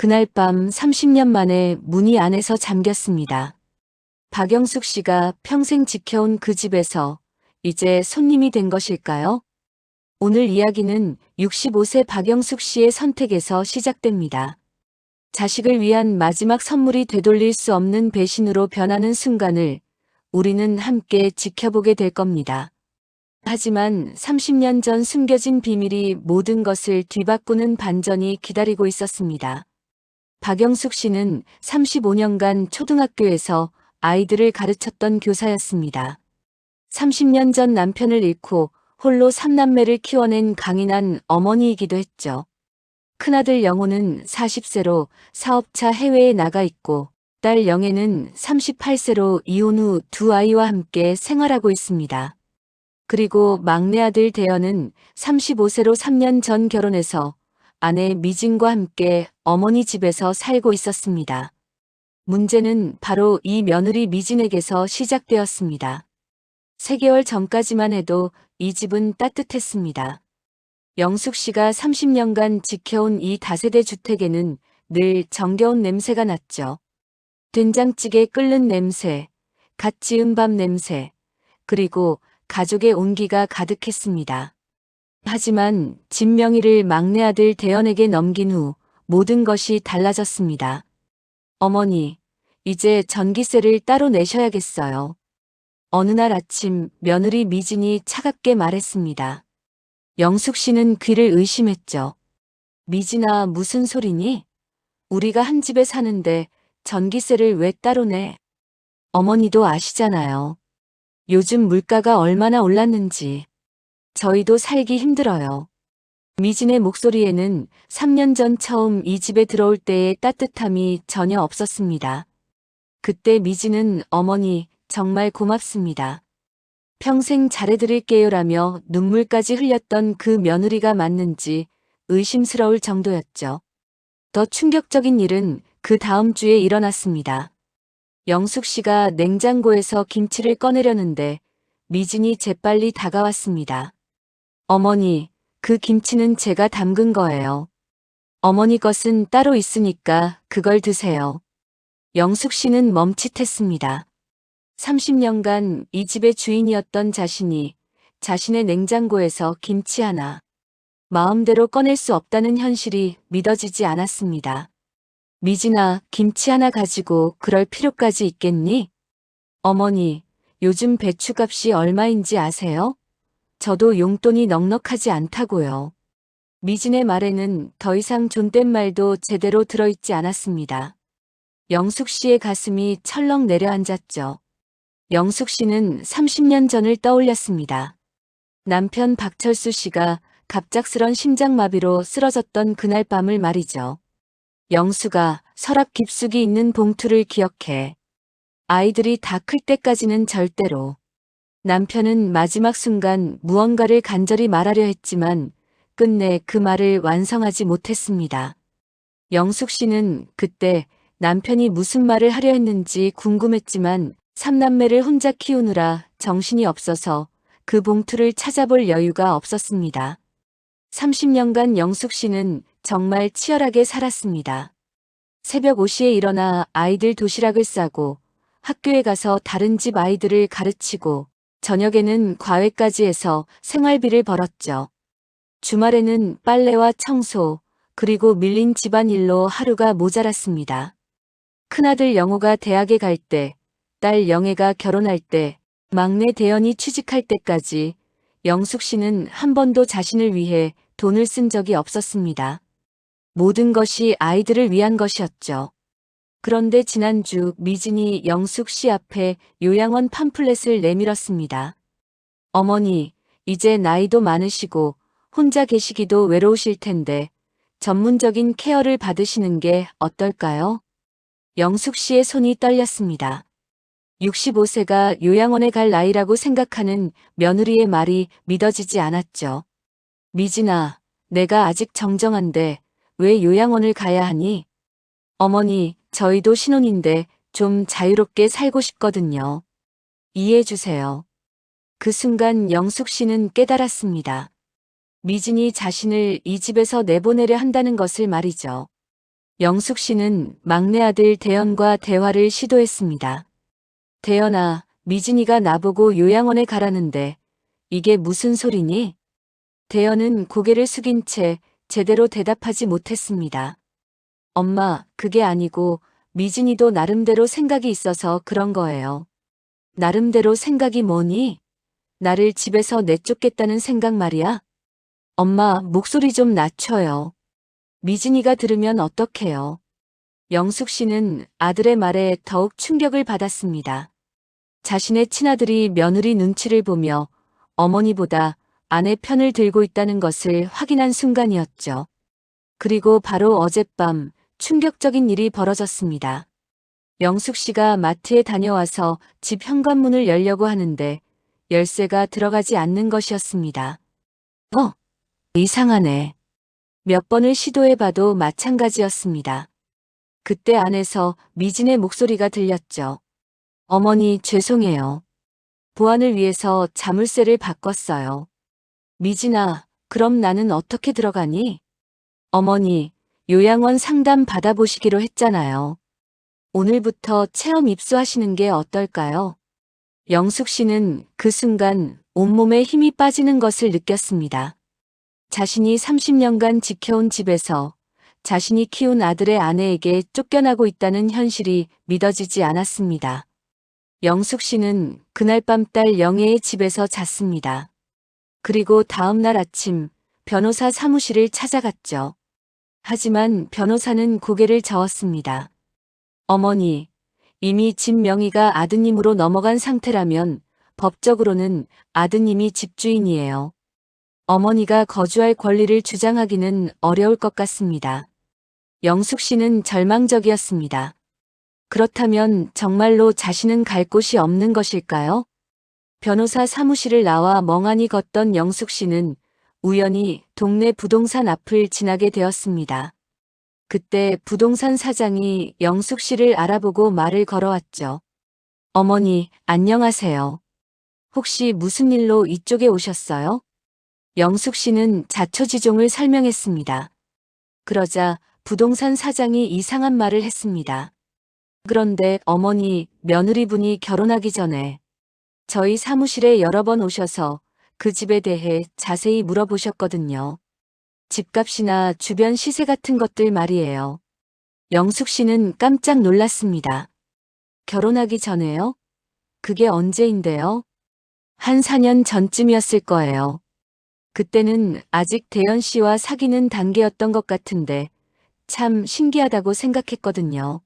그날 밤 30년 만에 문이 안에서 잠겼습니다. 박영숙 씨가 평생 지켜온 그 집에서 이제 손님이 된 것일까요? 오늘 이야기는 65세 박영숙 씨의 선택에서 시작됩니다. 자식을 위한 마지막 선물이 되돌릴 수 없는 배신으로 변하는 순간을 우리는 함께 지켜보게 될 겁니다. 하지만 30년 전 숨겨진 비밀이 모든 것을 뒤바꾸는 반전이 기다리고 있었습니다. 박영숙 씨는 35년간 초등학교에서 아이들을 가르쳤던 교사였습니다. 30년 전 남편을 잃고 홀로 삼남매를 키워낸 강인한 어머니이기도 했죠. 큰아들 영호는 40세로 사업차 해외에 나가 있고 딸 영애는 38세로 이혼 후 두 아이와 함께 생활하고 있습니다. 그리고 막내 아들 대현은 35세로 3년 전 결혼해서 아내 미진과 함께 어머니 집에서 살고 있었습니다. 문제는 바로 이 며느리 미진에게서 시작되었습니다. 3개월 전까지만 해도 이 집은 따뜻했습니다. 영숙 씨가 30년간 지켜온 이 다세대 주택에는 늘 정겨운 냄새가 났죠. 된장찌개 끓는 냄새, 갓 지은 밥 냄새, 그리고 가족의 온기가 가득했습니다. 하지만 진명이를 막내 아들 대현에게 넘긴 후 모든 것이 달라졌습니다. 어머니, 이제 전기세를 따로 내셔야겠어요. 어느 날 아침 며느리 미진이 차갑게 말했습니다. 영숙 씨는 귀를 의심했죠. 미진아, 무슨 소리니? 우리가 한 집에 사는데 전기세를 왜 따로 내? 어머니도 아시잖아요. 요즘 물가가 얼마나 올랐는지. 저희도 살기 힘들어요. 미진의 목소리에는 3년 전 처음 이 집에 들어올 때의 따뜻함이 전혀 없었습니다. 그때 미진은 어머니 정말 고맙습니다. 평생 잘해드릴게요라며 눈물까지 흘렸던 그 며느리가 맞는지 의심스러울 정도였죠. 더 충격적인 일은 그 다음 주에 일어났습니다. 영숙 씨가 냉장고에서 김치를 꺼내려는데 미진이 재빨리 다가왔습니다. 어머니, 그 김치는 제가 담근 거예요. 어머니 것은 따로 있으니까 그걸 드세요. 영숙 씨는 멈칫했습니다. 30년간 이 집의 주인이었던 자신이 자신의 냉장고에서 김치 하나 마음대로 꺼낼 수 없다는 현실이 믿어지지 않았습니다. 미진아, 김치 하나 가지고 그럴 필요까지 있겠니? 어머니, 요즘 배추값이 얼마인지 아세요? 저도 용돈이 넉넉하지 않다고요. 미진의 말에는 더 이상 존댓말도 제대로 들어있지 않았습니다. 영숙 씨의 가슴이 철렁 내려앉았죠. 영숙 씨는 30년 전을 떠올렸습니다. 남편 박철수 씨가 갑작스런 심장마비로 쓰러졌던 그날 밤을 말이죠. 영수가 서랍 깊숙이 있는 봉투를 기억해. 아이들이 다 클 때까지는 절대로. 남편은 마지막 순간 무언가를 간절히 말하려 했지만 끝내 그 말을 완성하지 못했습니다. 영숙 씨는 그때 남편이 무슨 말을 하려 했는지 궁금했지만 삼남매를 혼자 키우느라 정신이 없어서 그 봉투를 찾아볼 여유가 없었습니다. 30년간 영숙 씨는 정말 치열하게 살았습니다. 새벽 5시에 일어나 아이들 도시락을 싸고 학교에 가서 다른 집 아이들을 가르치고 저녁에는 과외까지 해서 생활비를 벌었죠. 주말에는 빨래와 청소, 그리고 밀린 집안일로 하루가 모자랐습니다. 큰아들 영호가 대학에 갈 때, 딸 영애가 결혼할 때, 막내 대연이 취직할 때까지 영숙 씨는 한 번도 자신을 위해 돈을 쓴 적이 없었습니다. 모든 것이 아이들을 위한 것이었죠. 그런데 지난주 미진이 영숙 씨 앞에 요양원 팜플렛을 내밀었습니다. 어머니, 이제 나이도 많으시고 혼자 계시기도 외로우실 텐데 전문적인 케어를 받으시는 게 어떨까요? 영숙 씨의 손이 떨렸습니다. 65세가 요양원에 갈 나이라고 생각하는 며느리의 말이 믿어지지 않았죠. 미진아, 내가 아직 정정한데 왜 요양원을 가야 하니? 어머니, 저희도 신혼인데 좀 자유롭게 살고 싶거든요. 이해해 주세요. 그 순간 영숙 씨는 깨달았습니다. 미진이 자신을 이 집에서 내보내려 한다는 것을 말이죠. 영숙 씨는 막내 아들 대연과 대화를 시도했습니다. 대연아, 미진이가 나보고 요양원에 가라는데 이게 무슨 소리니? 대연은 고개를 숙인 채 제대로 대답하지 못했습니다. 엄마, 그게 아니고 미진이도 나름대로 생각이 있어서 그런 거예요. 나름대로 생각이 뭐니? 나를 집에서 내쫓겠다는 생각 말이야? 엄마, 목소리 좀 낮춰요. 미진이가 들으면 어떡해요? 영숙 씨는 아들의 말에 더욱 충격을 받았습니다. 자신의 친아들이 며느리 눈치를 보며 어머니보다 아내 편을 들고 있다는 것을 확인한 순간이었죠. 그리고 바로 어젯밤 충격적인 일이 벌어졌습니다. 영숙 씨가 마트에 다녀와서 집 현관문을 열려고 하는데 열쇠가 들어가지 않는 것이었습니다. 어, 이상하네. 몇 번을 시도해봐도 마찬가지였습니다. 그때 안에서 미진의 목소리가 들렸죠. 어머니, 죄송해요. 보안을 위해서 자물쇠를 바꿨어요. 미진아, 그럼 나는 어떻게 들어가니? 어머니, 요양원 상담 받아보시기로 했잖아요. 오늘부터 체험 입소하시는 게 어떨까요? 영숙 씨는 그 순간 온몸에 힘이 빠지는 것을 느꼈습니다. 자신이 30년간 지켜온 집에서 자신이 키운 아들의 아내에게 쫓겨나고 있다는 현실이 믿어지지 않았습니다. 영숙 씨는 그날 밤 딸 영애의 집에서 잤습니다. 그리고 다음 날 아침 변호사 사무실을 찾아갔죠. 하지만 변호사는 고개를 저었습니다. 어머니, 이미 집 명의가 아드님으로 넘어간 상태라면 법적으로는 아드님이 집주인이에요. 어머니가 거주할 권리를 주장하기는 어려울 것 같습니다. 영숙 씨는 절망적이었습니다. 그렇다면 정말로 자신은 갈 곳이 없는 것일까요? 변호사 사무실을 나와 멍하니 걷던 영숙 씨는 우연히 동네 부동산 앞을 지나게 되었습니다. 그때 부동산 사장이 영숙 씨를 알아보고 말을 걸어왔죠. 어머니, 안녕하세요. 혹시 무슨 일로 이쪽에 오셨어요? 영숙 씨는 자초지종을 설명했습니다. 그러자 부동산 사장이 이상한 말을 했습니다. 그런데 어머니, 며느리분이 결혼하기 전에 저희 사무실에 여러 번 오셔서 그 집에 대해 자세히 물어보셨거든요. 집값이나 주변 시세 같은 것들 말이에요. 영숙 씨는 깜짝 놀랐습니다. 결혼하기 전에요? 그게 언제인데요? 한 4년 전쯤이었을 거예요. 그때는 아직 대연 씨와 사귀는 단계였던 것 같은데 참 신기하다고 생각했거든요.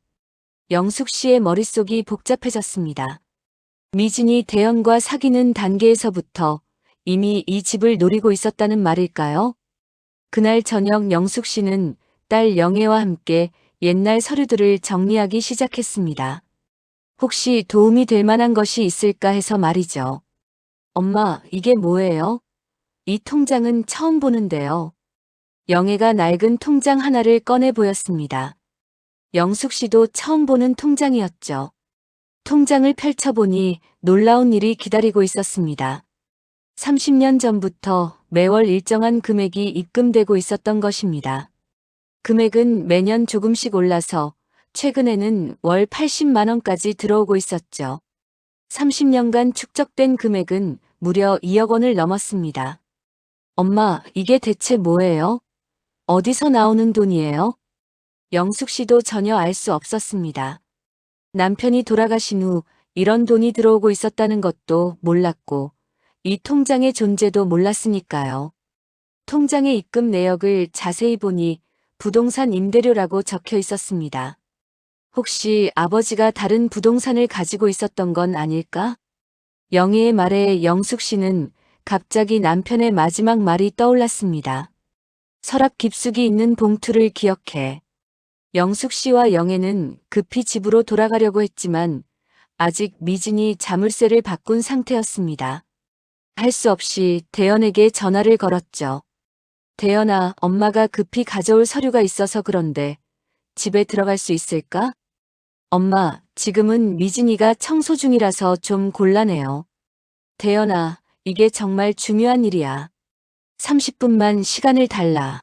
영숙 씨의 머릿속이 복잡해졌습니다. 미진이 대연과 사귀는 단계에서부터 이미 이 집을 노리고 있었다는 말일까요? 그날 저녁 영숙 씨는 딸 영애와 함께 옛날 서류들을 정리하기 시작했습니다. 혹시 도움이 될 만한 것이 있을까 해서 말이죠. 엄마, 이게 뭐예요? 이 통장은 처음 보는데요. 영애가 낡은 통장 하나를 꺼내 보였습니다. 영숙 씨도 처음 보는 통장이었죠. 통장을 펼쳐보니 놀라운 일이 기다리고 있었습니다. 30년 전부터 매월 일정한 금액이 입금되고 있었던 것입니다. 금액은 매년 조금씩 올라서 최근에는 월 80만 원까지 들어오고 있었죠. 30년간 축적된 금액은 무려 2억 원을 넘었습니다. 엄마, 이게 대체 뭐예요? 어디서 나오는 돈이에요? 영숙 씨도 전혀 알 수 없었습니다. 남편이 돌아가신 후 이런 돈이 들어오고 있었다는 것도 몰랐고 이 통장의 존재도 몰랐으니까요. 통장의 입금 내역을 자세히 보니 부동산 임대료라고 적혀 있었습니다. 혹시 아버지가 다른 부동산을 가지고 있었던 건 아닐까? 영희의 말에 영숙 씨는 갑자기 남편의 마지막 말이 떠올랐습니다. 서랍 깊숙이 있는 봉투를 기억해. 영숙 씨와 영애는 급히 집으로 돌아가려고 했지만 아직 미진이 자물쇠를 바꾼 상태였습니다. 할 수 없이 대연에게 전화를 걸었죠. 대연아, 엄마가 급히 가져올 서류가 있어서 그런데 집에 들어갈 수 있을까? 엄마, 지금은 미진이가 청소 중이라서 좀 곤란해요. 대연아, 이게 정말 중요한 일이야. 30분만 시간을 달라.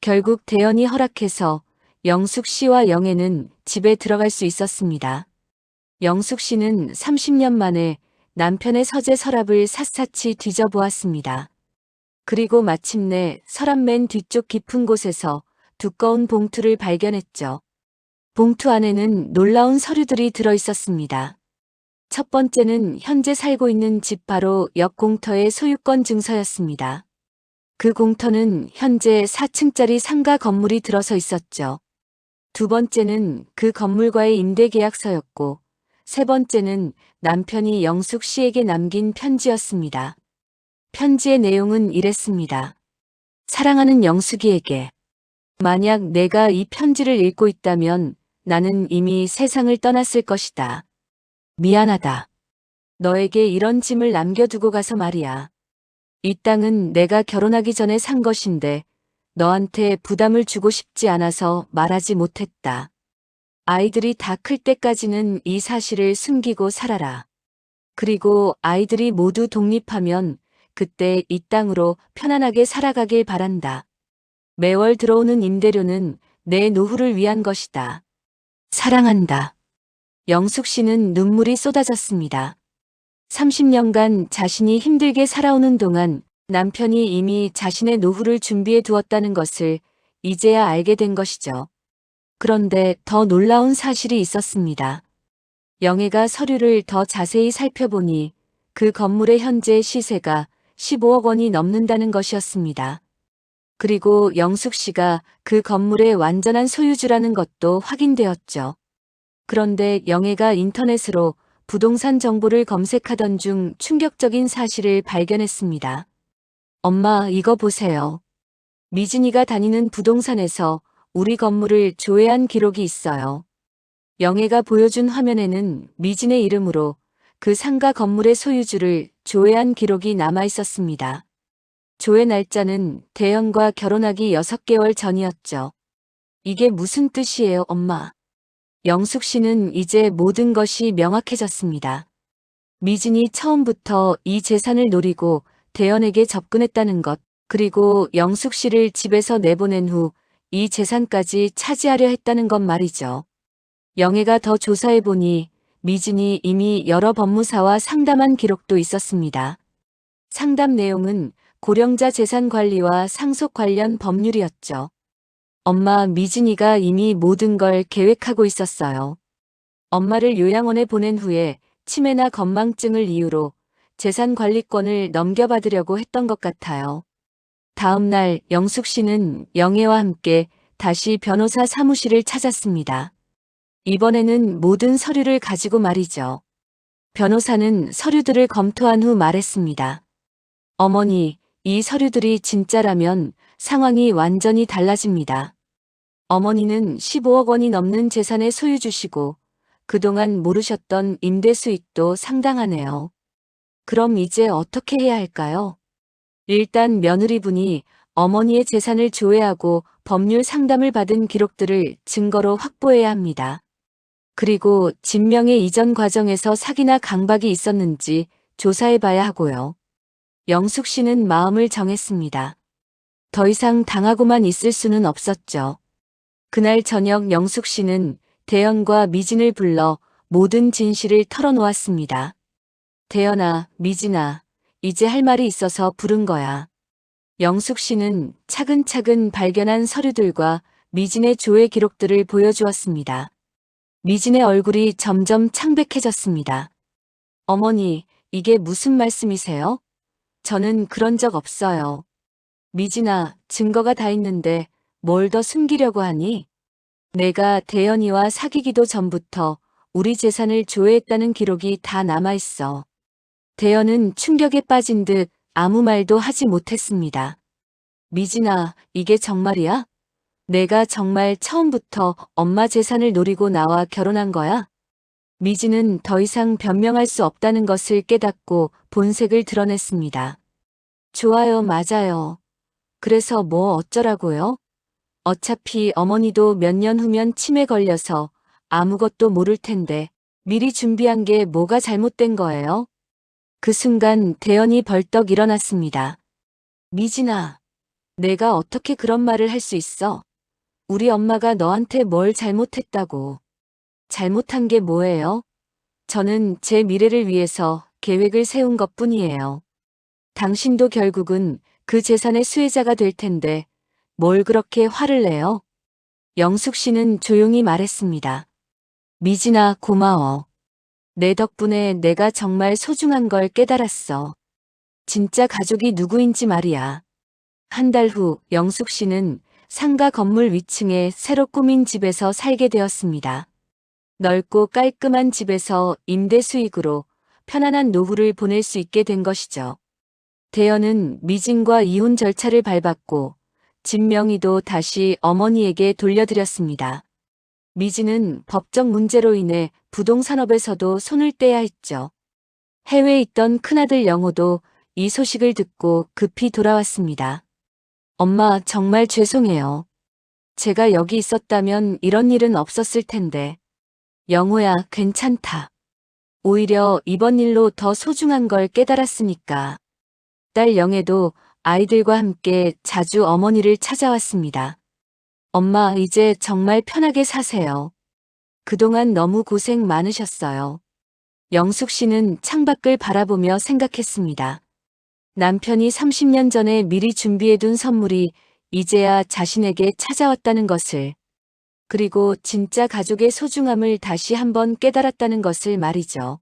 결국 대연이 허락해서 영숙 씨와 영애는 집에 들어갈 수 있었습니다. 영숙 씨는 30년 만에 남편의 서재 서랍을 샅샅이 뒤져보았습니다. 그리고 마침내 서랍 맨 뒤쪽 깊은 곳에서 두꺼운 봉투를 발견했죠. 봉투 안에는 놀라운 서류들이 들어 있었습니다. 첫 번째는 현재 살고 있는 집 바로 옆 공터의 소유권 증서였습니다. 그 공터는 현재 4층짜리 상가 건물이 들어서 있었죠. 두 번째는 그 건물과의 임대 계약서였고, 세 번째는 남편이 영숙 씨에게 남긴 편지였습니다. 편지의 내용은 이랬습니다. 사랑하는 영숙이에게. 만약 내가 이 편지를 읽고 있다면 나는 이미 세상을 떠났을 것이다. 미안하다. 너에게 이런 짐을 남겨두고 가서 말이야. 이 땅은 내가 결혼하기 전에 산 것인데 너한테 부담을 주고 싶지 않아서 말하지 못했다. 아이들이 다 클 때까지는 이 사실을 숨기고 살아라. 그리고 아이들이 모두 독립하면 그때 이 땅으로 편안하게 살아가길 바란다. 매월 들어오는 임대료는 내 노후를 위한 것이다. 사랑한다. 영숙 씨는 눈물이 쏟아졌습니다. 30년간 자신이 힘들게 살아오는 동안 남편이 이미 자신의 노후를 준비해 두었다는 것을 이제야 알게 된 것이죠. 그런데 더 놀라운 사실이 있었습니다. 영애가 서류를 더 자세히 살펴보니 그 건물의 현재 시세가 15억 원이 넘는다는 것이었습니다. 그리고 영숙 씨가 그 건물의 완전한 소유주라는 것도 확인되었죠. 그런데 영애가 인터넷으로 부동산 정보를 검색하던 중 충격적인 사실을 발견했습니다. 엄마, 이거 보세요. 미진이가 다니는 부동산에서 우리 건물을 조회한 기록이 있어요. 영애가 보여준 화면에는 미진의 이름으로 그 상가 건물의 소유주를 조회한 기록이 남아 있었습니다. 조회 날짜는 대현과 결혼하기 6개월 전이었죠. 이게 무슨 뜻이에요, 엄마? 영숙 씨는 이제 모든 것이 명확해졌습니다. 미진이 처음부터 이 재산을 노리고 대현에게 접근했다는 것, 그리고 영숙 씨를 집에서 내보낸 후 이 재산까지 차지하려 했다는 것 말이죠. 영애가 더 조사해보니 미진이 이미 여러 법무사와 상담한 기록도 있었습니다. 상담 내용은 고령자 재산 관리와 상속 관련 법률이었죠. 엄마 미진이가 이미 모든 걸 계획하고 있었어요. 엄마를 요양원에 보낸 후에 치매나 건망증을 이유로 재산 관리권을 넘겨받으려고 했던 것 같아요. 다음 날 영숙 씨는 영애와 함께 다시 변호사 사무실을 찾았습니다. 이번에는 모든 서류를 가지고 말이죠. 변호사는 서류들을 검토한 후 말했습니다. 어머니, 이 서류들이 진짜라면 상황이 완전히 달라집니다. 어머니는 15억 원이 넘는 재산의 소유주시고 그동안 모르셨던 임대 수익도 상당하네요. 그럼 이제 어떻게 해야 할까요? 일단 며느리분이 어머니의 재산을 조회하고 법률 상담을 받은 기록들을 증거로 확보해야 합니다. 그리고 진명의 이전 과정에서 사기나 강박이 있었는지 조사해 봐야 하고요. 영숙 씨는 마음을 정했습니다. 더 이상 당하고만 있을 수는 없었죠. 그날 저녁 영숙 씨는 대연과 미진을 불러 모든 진실을 털어놓았습니다. 대연아, 미진아, 이제 할 말이 있어서 부른 거야. 영숙 씨는 차근차근 발견한 서류들과 미진의 조회 기록들을 보여주었습니다. 미진의 얼굴이 점점 창백해졌습니다. 어머니, 이게 무슨 말씀이세요? 저는 그런 적 없어요. 미진아, 증거가 다 있는데 뭘 더 숨기려고 하니? 내가 대연이와 사귀기도 전부터 우리 재산을 조회했다는 기록이 다 남아있어. 대연은 충격에 빠진 듯 아무 말도 하지 못했습니다. 미진아, 이게 정말이야? 내가 정말 처음부터 엄마 재산을 노리고 나와 결혼한 거야? 미진은 더 이상 변명할 수 없다는 것을 깨닫고 본색을 드러냈습니다. 좋아요, 맞아요. 그래서 뭐 어쩌라고요? 어차피 어머니도 몇 년 후면 치매 걸려서 아무것도 모를 텐데 미리 준비한 게 뭐가 잘못된 거예요? 그 순간 대연이 벌떡 일어났습니다. 미진아, 내가 어떻게 그런 말을 할 수 있어? 우리 엄마가 너한테 뭘 잘못했다고. 잘못한 게 뭐예요? 저는 제 미래를 위해서 계획을 세운 것 뿐이에요. 당신도 결국은 그 재산의 수혜자가 될 텐데 뭘 그렇게 화를 내요? 영숙 씨는 조용히 말했습니다. 미진아, 고마워. 내 덕분에 내가 정말 소중한 걸 깨달았어. 진짜 가족이 누구인지 말이야. 한 달 후 영숙 씨는 상가 건물 위층에 새로 꾸민 집에서 살게 되었습니다. 넓고 깔끔한 집에서 임대 수익으로 편안한 노후를 보낼 수 있게 된 것이죠. 대연은 미진과 이혼 절차를 밟았고 집 명의도 다시 어머니에게 돌려드렸습니다. 미진은 법적 문제로 인해 부동산업에서도 손을 떼야 했죠. 해외에 있던 큰아들 영호도 이 소식을 듣고 급히 돌아왔습니다. 엄마, 정말 죄송해요. 제가 여기 있었다면 이런 일은 없었을 텐데. 영호야, 괜찮다. 오히려 이번 일로 더 소중한 걸 깨달았으니까. 딸 영애도 아이들과 함께 자주 어머니를 찾아왔습니다. 엄마, 이제 정말 편하게 사세요. 그동안 너무 고생 많으셨어요. 영숙 씨는 창밖을 바라보며 생각했습니다. 남편이 30년 전에 미리 준비해둔 선물이 이제야 자신에게 찾아왔다는 것을, 그리고 진짜 가족의 소중함을 다시 한번 깨달았다는 것을 말이죠.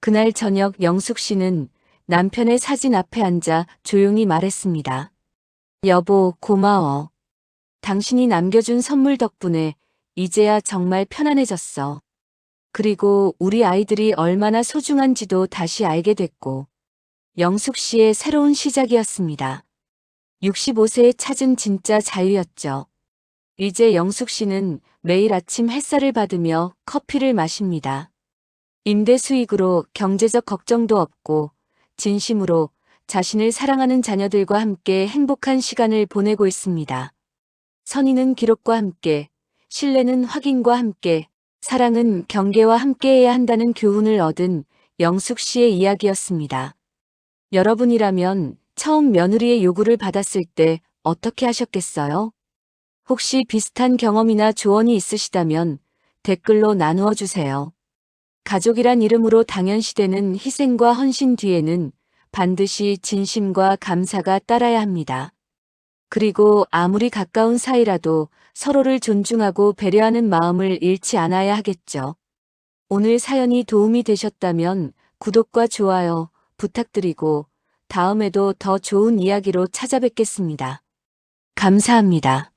그날 저녁 영숙 씨는 남편의 사진 앞에 앉아 조용히 말했습니다. 여보, 고마워. 당신이 남겨준 선물 덕분에 이제야 정말 편안해졌어. 그리고 우리 아이들이 얼마나 소중한지도 다시 알게 됐고, 영숙 씨의 새로운 시작이었습니다. 65세에 찾은 진짜 자유였죠. 이제 영숙 씨는 매일 아침 햇살을 받으며 커피를 마십니다. 임대 수익으로 경제적 걱정도 없고, 진심으로 자신을 사랑하는 자녀들과 함께 행복한 시간을 보내고 있습니다. 선의는 기록과 함께, 신뢰는 확인과 함께, 사랑은 경계와 함께해야 한다는 교훈을 얻은 영숙 씨의 이야기였습니다. 여러분이라면 처음 며느리의 요구를 받았을 때 어떻게 하셨겠어요? 혹시 비슷한 경험이나 조언이 있으시다면 댓글로 나누어 주세요. 가족이란 이름으로 당연시되는 희생과 헌신 뒤에는 반드시 진심과 감사가 따라야 합니다. 그리고 아무리 가까운 사이라도 서로를 존중하고 배려하는 마음을 잃지 않아야 하겠죠. 오늘 사연이 도움이 되셨다면 구독과 좋아요 부탁드리고 다음에도 더 좋은 이야기로 찾아뵙겠습니다. 감사합니다.